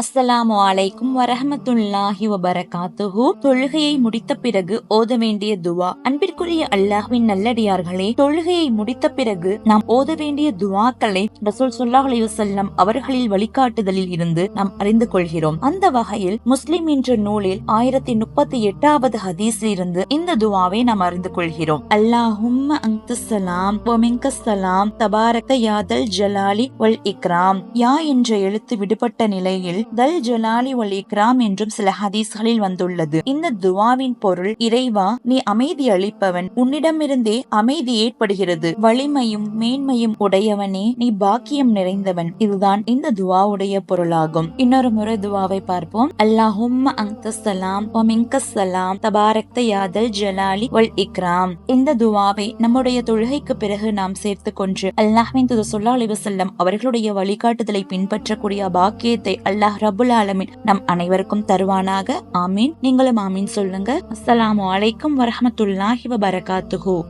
அஸ்ஸலாமு அலைக்கும் வரஹமத்துல்லாஹி வபரகாத்துஹு. தொழுகையை முடித்த பிறகு ஓத வேண்டிய துவா. அன்பிற்குரிய அல்லாஹ்வின் நல்லடியார்களே தொழுகையை முடித்த பிறகு நாம் ஓத வேண்டிய துவாக்களை ரசூல் சுல்லாஹ் அலையுசல்லம் அவர்களில் வழிகாட்டுதலில் இருந்து நாம் அறிந்து கொள்கிறோம். அந்த வகையில் முஸ்லிம் என்ற நூலில் ஆயிரத்தி முப்பத்தி எட்டாவது ஹதீஸில் இருந்து இந்த துவாவை நாம் அறிந்து கொள்கிறோம். அல்லாஹும் அங்துசலாம் சலாம் தபாரக யாதல் ஜலாலி வல் இக்ராம். யா என்ற எழுத்து விடுபட்ட நிலையில் தல் ஜலாலி ஒல் இக்ராம் என்றும் சில ஹதீஸ்களில் வந்துள்ளது. இந்த துவாவின் பொருள் இறைவா நீ அமைதி அளிப்பவன். உன்னிடமிருந்தே அமைதி ஏற்படுகிறது. வலிமையும் மேன்மையும் உடையவனே நீ பாக்கியம் நிறைந்தவன். இதுதான் இந்த துவாவுடைய பொருளாகும். இன்னொரு முறை துவாவை பார்ப்போம். அல்லாஹும் அங்தலாம் சலாம் தபாரக்த யாதல் ஜலாலி ஒல் இக்ராம் இந்த துவாவை நம்முடைய தொழுகைக்கு பிறகு நாம் சேர்த்து கொன்று அல்லாஹின் துது சொல்லா அலிவசல்லம் அவர்களுடைய வழிகாட்டுதலை பின்பற்றக்கூடிய பாக்கியத்தை அல்லாஹ் அல்லாஹ் ரபுல் ஆலமின் நம் அனைவருக்கும் தருவானாக. ஆமீன். நீங்களும் ஆமீன் சொல்லுங்க. அஸ்ஸலாமு அலைக்கும் வரமத்துல்லாஹி வரகாத்துஹூ